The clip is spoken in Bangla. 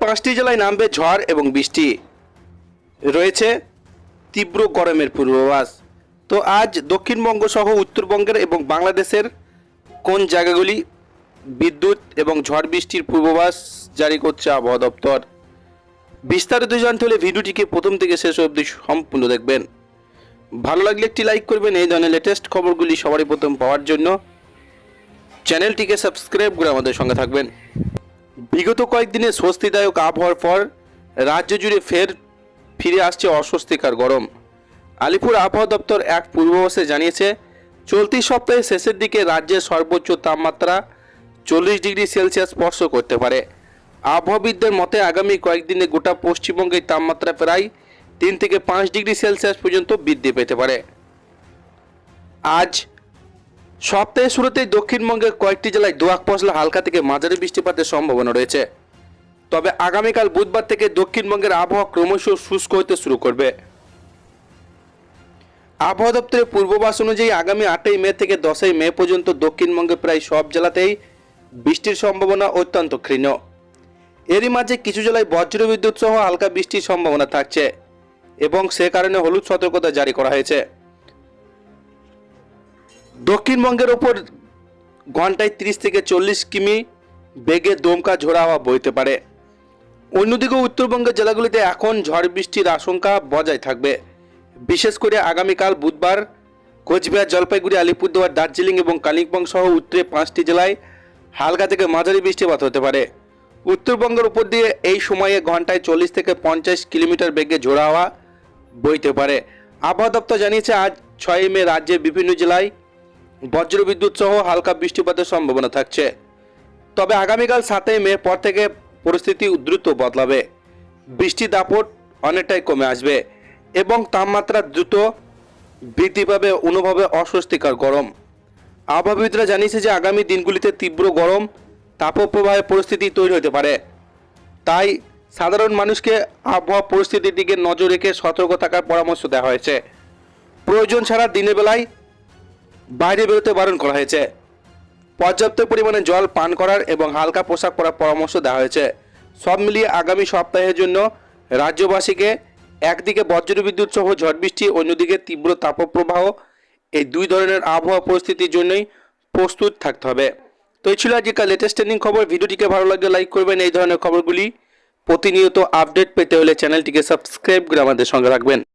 পাঁচটি জেলায় নামবে ঝড় এবং বৃষ্টি। রয়েছে তীব্র গরমের পূর্বাভাস। তো আজ দক্ষিণবঙ্গ সহ উত্তরবঙ্গের এবং বাংলাদেশের কোন জায়গাগুলি বিদ্যুৎ এবং ঝড় বৃষ্টির পূর্বাভাস জারি করছে আবহাওয়া দপ্তর? বিস্তারিত জানতে হলে ভিডিওটিকে প্রথম থেকে শেষ অবধি সম্পূর্ণ দেখবেন। ভালো লাগলে একটি লাইক করবেন, এই ধরনের লেটেস্ট খবরগুলি সবারই প্রথম পাওয়ার জন্য। চ্যানেলটিকে সাবস্ক্রাইব করে আমাদের সঙ্গে থাকবেন। বিগত কয়েকদিনে স্বস্তিদায়ক আবহাওয়ার পর রাজ্য জুড়ে ফের ফিরে আসছে অস্বস্তিকর গরম। আলিপুর আবহাওয়া দপ্তর এক পূর্বাভাসে জানিয়েছে, চলতি সপ্তাহের শেষের দিকে রাজ্যের সর্বোচ্চ তাপমাত্রা চল্লিশ ডিগ্রি সেলসিয়াস স্পর্শ করতে পারে। আবহাওয়াবিদদের মতে, আগামী কয়েকদিনে গোটা পশ্চিমবঙ্গের তাপমাত্রা প্রায় তিন থেকে পাঁচ ডিগ্রি সেলসিয়াস পর্যন্ত বৃদ্ধি পেতে পারে। আজ সপ্তাহের শুরুতেই দক্ষিণবঙ্গের কয়েকটি জেলায় দোয়াক পশলা হালকা থেকে মাঝারি বৃষ্টিপাতের সম্ভাবনা রয়েছে। তবে আগামীকাল বুধবার থেকে দক্ষিণবঙ্গের আবহাওয়া ক্রমশ শুষ্ক হতে শুরু করবে। আবহাওয়া দপ্তরের পূর্বাভাস অনুযায়ী আগামী আটই মে থেকে দশই মে পর্যন্ত দক্ষিণবঙ্গে প্রায় সব জেলাতেই বৃষ্টির সম্ভাবনা অত্যন্ত ক্ষীণ। এরই মাঝে কিছু জেলায় বজ্র বিদ্যুৎ সহ হালকা বৃষ্টির সম্ভাবনা থাকছে এবং সে কারণে হলুদ সতর্কতা জারি করা হয়েছে। দক্ষিণবঙ্গের ওপর ঘন্টায় তিরিশ থেকে চল্লিশ কিমি বেগে দমকা ঝোড়া হাওয়া বইতে পারে। অন্যদিকে উত্তরবঙ্গের জেলাগুলিতে এখন ঝড় বৃষ্টির আশঙ্কা বজায় থাকবে। বিশেষ করে আগামীকাল বুধবার কোচবিহার, জলপাইগুড়ি, আলিপুরদুয়ার, দার্জিলিং এবং কালিম্পং সহ উত্তরে পাঁচটি জেলায় হালকা থেকে মাঝারি বৃষ্টিপাত হতে পারে। উত্তরবঙ্গের উপর দিয়ে এই সময়ে ঘন্টায় চল্লিশ থেকে পঞ্চাশ কিলোমিটার বেগে ঝোড়া হাওয়া বইতে পারে। আবহাওয়া দপ্তর জানিয়েছে, আজ ছয়ই মে রাজ্যের বিভিন্ন জেলায় বজ্রবিদ্যুৎ সহ হালকা বৃষ্টিপাতের সম্ভাবনা থাকছে। তবে আগামীকাল সাতই মে পর থেকে পরিস্থিতি দ্রুত বদলাবে। বৃষ্টির দাপট অনেকটাই কমে আসবে এবং তাপমাত্রা দ্রুত বৃদ্ধি পাবে অনুভবে অস্বস্তিকর গরম। আবহাওয়াবিদরা জানিয়েছে যে আগামী দিনগুলিতে তীব্র গরম, তাপপ্রবাহের পরিস্থিতি তৈরি হতে পারে। তাই সাধারণ মানুষকে আবহাওয়া পরিস্থিতির দিকে নজর রেখে সতর্ক থাকার পরামর্শ দেওয়া হয়েছে। প্রয়োজন ছাড়া দিনের বেলায় বাইরে বেরোতে বারণ করা হয়েছে। পর্যাপ্ত পরিমাণে জল পান করার এবং হালকা পোশাক পরার পরামর্শ দেওয়া হয়েছে। সব মিলিয়ে আগামী সপ্তাহের জন্য রাজ্যবাসীকে একদিকে বজ্রবিদ্যুৎ সহ ঝড় বৃষ্টি, অন্যদিকে তীব্র তাপপ্রবাহ, এই দুই ধরনের আবহাওয়া পরিস্থিতির জন্যই প্রস্তুত থাকতে হবে। তো এই ছিল আজকের লেটেস্ট ট্রেন্ডিং খবর। ভিডিওটিকে ভালো লাগলে লাইক করবেন। এই ধরনের খবরগুলি প্রতিনিয়ত আপডেট পেতে হলে চ্যানেলটিকে সাবস্ক্রাইব করে আমাদের সঙ্গে রাখবেন।